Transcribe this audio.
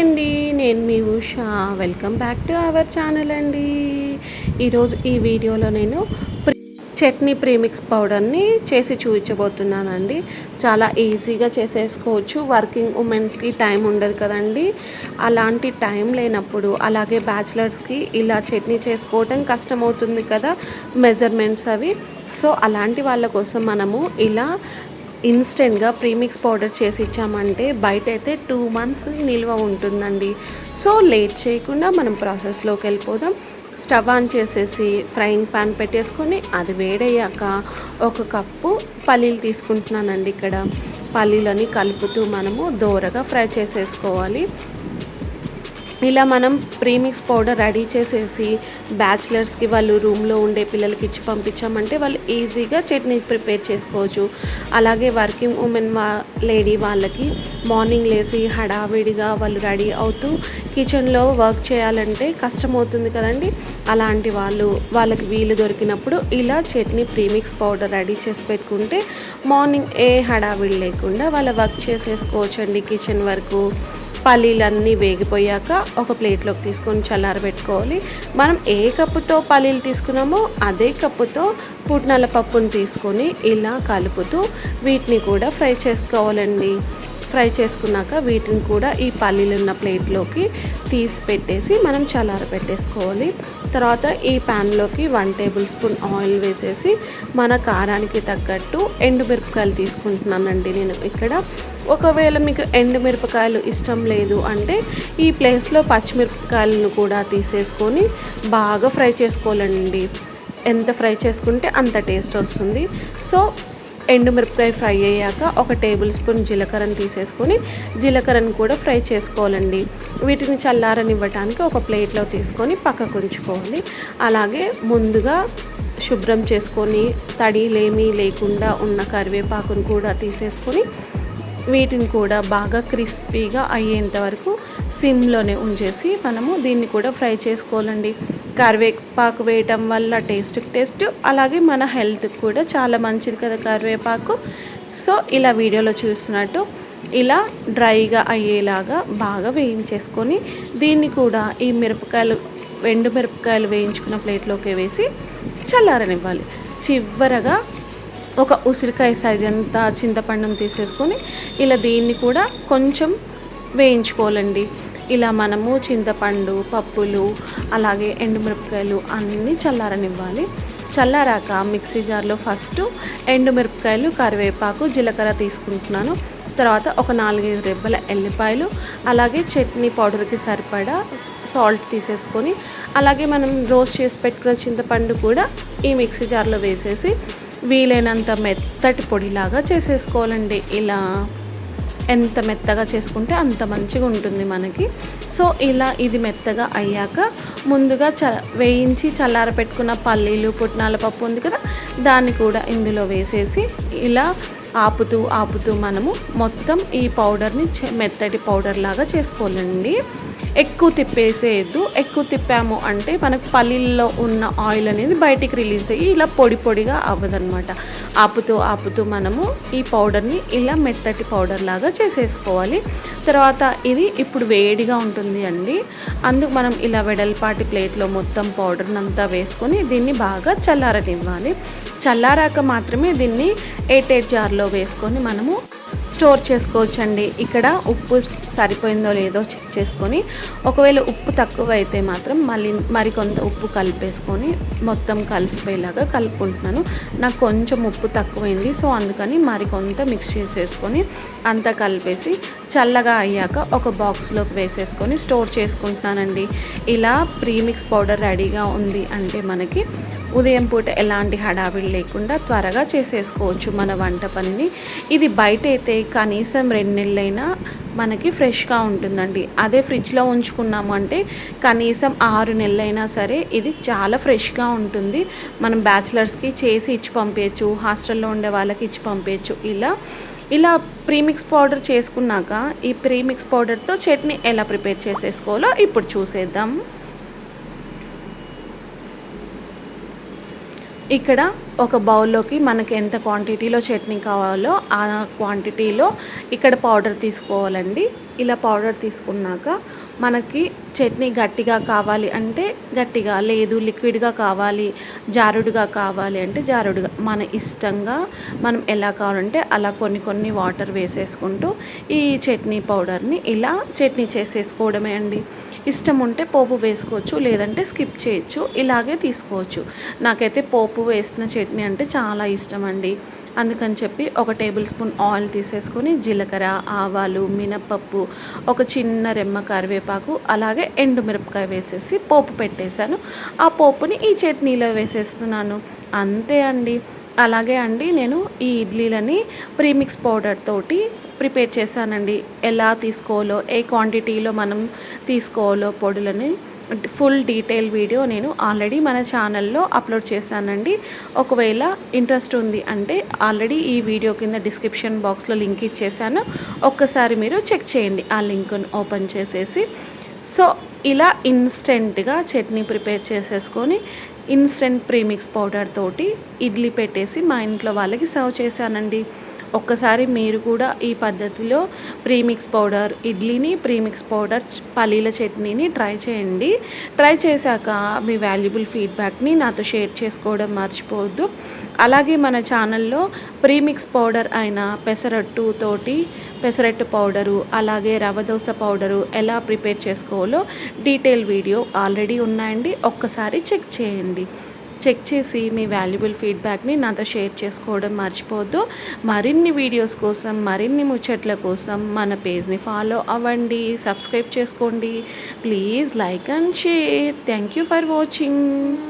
అండి నేను మీ Usha. Welcome back to our channel అండి. ఈరోజు ఈ వీడియోలో నేను చట్నీ ప్రీమిక్స్ పౌడర్ని చేసి చూపించబోతున్నానండి. చాలా ఈజీగా చేసేసుకోవచ్చు. వర్కింగ్ ఉమెన్స్కి టైం ఉండదు కదండి. అలాంటి టైం లేనప్పుడు అలాగే బ్యాచిలర్స్కి ఇలా చట్నీ చేసుకోవటం కష్టమవుతుంది కదా మెజర్మెంట్స్ అవి. సో అలాంటి వాళ్ళ కోసం మనము ఇలా ఇన్స్టెంట్గా ప్రీమిక్స్ పౌడర్ చేసి ఇచ్చామంటే బయట అయితే టూ మంత్స్ నిల్వ ఉంటుందండి. సో లేట్ చేయకుండా మనం ప్రాసెస్లోకి వెళ్ళిపోదాం. స్టవ్ ఆన్ చేసేసి ఫ్రైయింగ్ పాన్ పెట్టేసుకొని అది వేడయ్యాక ఒక కప్పు పల్లీలు తీసుకుంటున్నానండి ఇక్కడ. పల్లీలని కలుపుతూ మనము దోరగా ఫ్రై చేసేసుకోవాలి. ఇలా మనం ప్రీమిక్స్ పౌడర్ రెడీ చేసేసి బ్యాచిలర్స్కి వాళ్ళు రూమ్లో ఉండే పిల్లలకి ఇచ్చి పంపించామంటే వాళ్ళు ఈజీగా చట్నీ ప్రిపేర్ చేసుకోవచ్చు. అలాగే వర్కింగ్ ఉమెన్ వా లేడీ వాళ్ళకి మార్నింగ్ లేసి హడావిడిగా వాళ్ళు రెడీ అవుతూ కిచెన్లో వర్క్ చేయాలంటే కష్టమవుతుంది కదండి. అలాంటి వాళ్ళు వాళ్ళకి వీలు దొరికినప్పుడు ఇలా చట్నీ ప్రీమిక్స్ పౌడర్ రెడీ చేసి పెట్టుకుంటే మార్నింగ్ ఏ హడావిడి లేకుండా వాళ్ళ వర్క్ చేసేసుకోవచ్చండి కిచెన్ వరకు. పల్లీలన్నీ వేగిపోయాక ఒక ప్లేట్లోకి తీసుకొని చల్లారబెట్టుకోవాలి. మనం ఏ కప్పుతో పల్లీలు తీసుకున్నామో అదే కప్పుతో పుట్నాల పప్పుని తీసుకొని ఇలా కలుపుతూ వీటిని కూడా ఫ్రై చేసుకోవాలండి. ఫ్రై చేసుకున్నాక వీటిని కూడా ఈ పల్లీలు ఉన్న ప్లేట్లోకి తీసి పెట్టేసి మనం చల్లార పెట్టేసుకోవాలి తర్వాత ఈ ప్యాన్లోకి వన్ టేబుల్ స్పూన్ ఆయిల్ వేసేసి మన కారానికి తగ్గట్టు ఎండుమిరపకాయలు తీసుకుంటున్నానండి నేను ఇక్కడ. ఒకవేళ మీకు ఎండుమిరపకాయలు ఇష్టం లేదు అంటే ఈ ప్లేస్లో పచ్చిమిరపకాయలను కూడా తీసేసుకొని బాగా ఫ్రై చేసుకోవాలండి. ఎంత ఫ్రై చేసుకుంటే అంత టేస్ట్ వస్తుంది. సో ఎండుమిరపకాయ ఫ్రై అయ్యాక ఒక టేబుల్ స్పూన్ జీలకర్రను తీసేసుకొని జీలకర్రను కూడా ఫ్రై చేసుకోవాలండి. వీటిని చల్లారనివ్వటానికి ఒక ప్లేట్లో తీసుకొని పక్కకు ఉంచుకోవాలి. అలాగే ముందుగా శుభ్రం చేసుకొని తడిలేమీ లేకుండా ఉన్న కరివేపాకును కూడా తీసేసుకొని వీటిని కూడా బాగా క్రిస్పీగా అయ్యేంత వరకు సిమ్లోనే ఉంచేసి మనము దీన్ని కూడా ఫ్రై చేసుకోవాలండి. కరివేపాకు వేయటం వల్ల టేస్ట్ టేస్ట్ అలాగే మన హెల్త్కి కూడా చాలా మంచిది కదా కరివేపాకు. సో ఇలా వీడియోలో చూస్తున్నట్టు ఇలా డ్రైగా అయ్యేలాగా బాగా వేయించేసుకొని దీన్ని కూడా ఈ మిరపకాయలు ఎండు మిరపకాయలు వేయించుకున్న ప్లేట్లోకి వేసి చల్లారనివ్వాలి. చివరగా ఒక ఉసిరికాయ సైజ్ అంతా చింతపండును తీసేసుకొని ఇలా దీన్ని కూడా కొంచెం వేయించుకోవాలండి. ఇలా మనము చింతపండు పప్పులు అలాగే ఎండుమిరపకాయలు అన్నీ చల్లారనివ్వాలి. చల్లారాక మిక్సీ జార్లో ఫస్ట్ ఎండుమిరపకాయలు కరివేపాకు జీలకర్ర తీసుకుంటున్నాను. తర్వాత ఒక నాలుగైదు రెబ్బల ఎల్లిపాయలు అలాగే చట్నీ పౌడర్కి సరిపడా సాల్ట్ తీసేసుకొని అలాగే మనం రోస్ట్ చేసి పెట్టుకున్న చింతపండు కూడా ఈ మిక్సీ జార్లో వేసేసి వీలైనంత మెత్తటి పొడిలాగా చేసేసుకోవాలండి. ఇలా ఎంత మెత్తగా చేసుకుంటే అంత మంచిగా ఉంటుంది మనకి. సో ఇలా ఇది మెత్తగా అయ్యాక ముందుగా చ వేయించి చల్లార పెట్టుకున్న పల్లీలు పుట్నాల పప్పు ఉంది కదా దాన్ని కూడా ఇందులో వేసేసి ఇలా ఆపుతూ ఆపుతూ మనము మొత్తం ఈ పౌడర్ని మెత్తటి పౌడర్ లాగా చేసుకోవాలండి. ఎక్కువ తిప్పేసేయద్దు. ఎక్కువ తిప్పాము అంటే మనకు పల్లీల్లో ఉన్న ఆయిల్ అనేది బయటికి రిలీజ్ అయ్యి ఇలా పొడి పొడిగా అవ్వదనమాట ఆపుతూ ఆపుతూ మనము ఈ పౌడర్ని ఇలా మెత్తటి పౌడర్ లాగా చేసేసుకోవాలి. తర్వాత ఇది ఇప్పుడు వేడిగా ఉంటుంది అండి. అందుకు మనం ఇలా వెడల్పాటి ప్లేట్లో మొత్తం పౌడర్ని అంతా వేసుకొని దీన్ని బాగా చల్లారనివ్వాలి. చల్లారాక మాత్రమే దీన్ని ఎయిట్ ఎయిట్ జార్లో వేసుకొని మనము స్టోర్ చేసుకోవచ్చండి. ఇక్కడ ఉప్పు సరిపోయిందో లేదో చెక్ చేసుకొని ఒకవేళ ఉప్పు తక్కువ అయితే మాత్రం మళ్ళీ మరికొంత ఉప్పు కలిపేసుకొని మొత్తం కలిసిపోయేలాగా కలుపుకుంటున్నాను. నాకు కొంచెం ఉప్పు తక్కువైంది సో అందుకని మరికొంత మిక్స్ చేసేసుకొని అంతా కలిపేసి చల్లగా అయ్యాక ఒక బాక్స్లోకి వేసేసుకొని స్టోర్ చేసుకుంటున్నానండి. ఇలా ప్రీమిక్స్ పౌడర్ రెడీగా ఉంది అంటే మనకి ఉదయం పూట ఎలాంటి హడావిడి లేకుండా త్వరగా చేసేసుకోవచ్చు మన వంట పనిని. ఇది బయట అయితే కనీసం రెండు నెలలైనా మనకి ఫ్రెష్గా ఉంటుందండి. అదే ఫ్రిడ్జ్లో ఉంచుకున్నాము అంటే కనీసం ఆరు నెలలైనా సరే ఇది చాలా ఫ్రెష్గా ఉంటుంది. మనం బ్యాచిలర్స్కి చేసి ఇచ్చి పంపించచ్చు హాస్టల్లో ఉండే వాళ్ళకి ఇచ్చి పంపించచ్చు ఇలా ఇలా ప్రీమిక్స్ పౌడర్ చేసుకున్నాక ఈ ప్రీమిక్స్ పౌడర్తో చట్నీ ఎలా ప్రిపేర్ చేసేసుకోవాలో ఇప్పుడు చూసేద్దాం. ఇక్కడ ఒక బౌల్లోకి మనకి ఎంత క్వాంటిటీలో చట్నీ కావాలో ఆ క్వాంటిటీలో ఇక్కడ పౌడర్ తీసుకోవాలండి. ఇలా పౌడర్ తీసుకున్నాక మనకి చట్నీ గట్టిగా కావాలి అంటే గట్టిగా లేదు లిక్విడ్గా కావాలి జారుడుగా కావాలి అంటే జారుడుగా. మన ఇష్టంగా మనం ఎలా కావాలంటే అలా కొన్ని కొన్ని వాటర్ వేసేసుకుంటూ ఈ చట్నీ పౌడర్ని ఇలా చట్నీ చేసేసుకోవడమే అండి. ఇష్టం ఉంటే పోపు వేసుకోవచ్చు లేదంటే స్కిప్ చేయొచ్చు ఇలాగే తీసుకోవచ్చు. నాకైతే పోపు వేసిన చట్నీ అంటే చాలా ఇష్టం అండి అందుకని చెప్పి ఒక టేబుల్ స్పూన్ ఆయిల్ తీసేసుకొని జీలకర్ర ఆవాలు మినప్పప్పు ఒక చిన్న రెమ్మ కరివేపాకు అలాగే ఎండుమిరపకాయ వేసేసి పోపు పెట్టేశాను. ఆ పోపుని ఈ చట్నీలో వేసేస్తున్నాను. అంతే అండి. అలాగే అండి నేను ఈ ఇడ్లీలని ప్రీమిక్స్ పౌడర్ తోటి ప్రిపేర్ చేశానండి. ఎలా తీసుకోవాలో ఏ క్వాంటిటీలో మనం తీసుకోవాలో పొడులని ఫుల్ డీటెయిల్ వీడియో నేను ఆల్రెడీ మన ఛానల్లో అప్లోడ్ చేశానండి. ఒకవేళ ఇంట్రెస్ట్ ఉంది అంటే ఆల్రెడీ ఈ వీడియో కింద డిస్క్రిప్షన్ బాక్స్లో లింక్ ఇచ్చేసాను. ఒక్కసారి మీరు చెక్ చేయండి ఆ లింక్ను ఓపెన్ చేసేసి. సో ఇలా ఇన్స్టెంట్గా చట్నీ ప్రిపేర్ చేసేసుకొని ఇన్స్టెంట్ ప్రీమిక్స్ పౌడర్ తోటి ఇడ్లీ పెట్టేసి మా ఇంట్లో వాళ్ళకి సర్వ్ చేశానండి. ఒక్కసారి మీరు కూడా ఈ పద్ధతిలో ప్రీమిక్స్ పౌడర్ ఇడ్లీని ప్రీమిక్స్ పౌడర్ పల్లీల చట్నీని ట్రై చేయండి. ట్రై చేశాక మీ వాల్యుబుల్ ఫీడ్బ్యాక్ని నాతో షేర్ చేసుకోవడం మర్చిపోవద్దు. అలాగే మన ఛానల్లో ప్రీమిక్స్ పౌడర్ అయిన పెసరట్టు తోటి పెసరట్టు పౌడరు అలాగే రవ దోశ పౌడరు ఎలా ప్రిపేర్ చేసుకోవాలో డీటెయిల్ వీడియో ఆల్రెడీ ఉన్నాయండి. ఒక్కసారి చెక్ చేయండి. చెక్ చేసి మీ వాల్యుబుల్ ఫీడ్బ్యాక్ని నాతో షేర్ చేసుకోవడం మర్చిపోవద్దు. మరిన్ని వీడియోస్ కోసం మరిన్ని ముచ్చట్ల కోసం మన పేజ్ని ఫాలో అవ్వండి సబ్స్క్రైబ్ చేసుకోండి. Please like and share. Thank you for watching.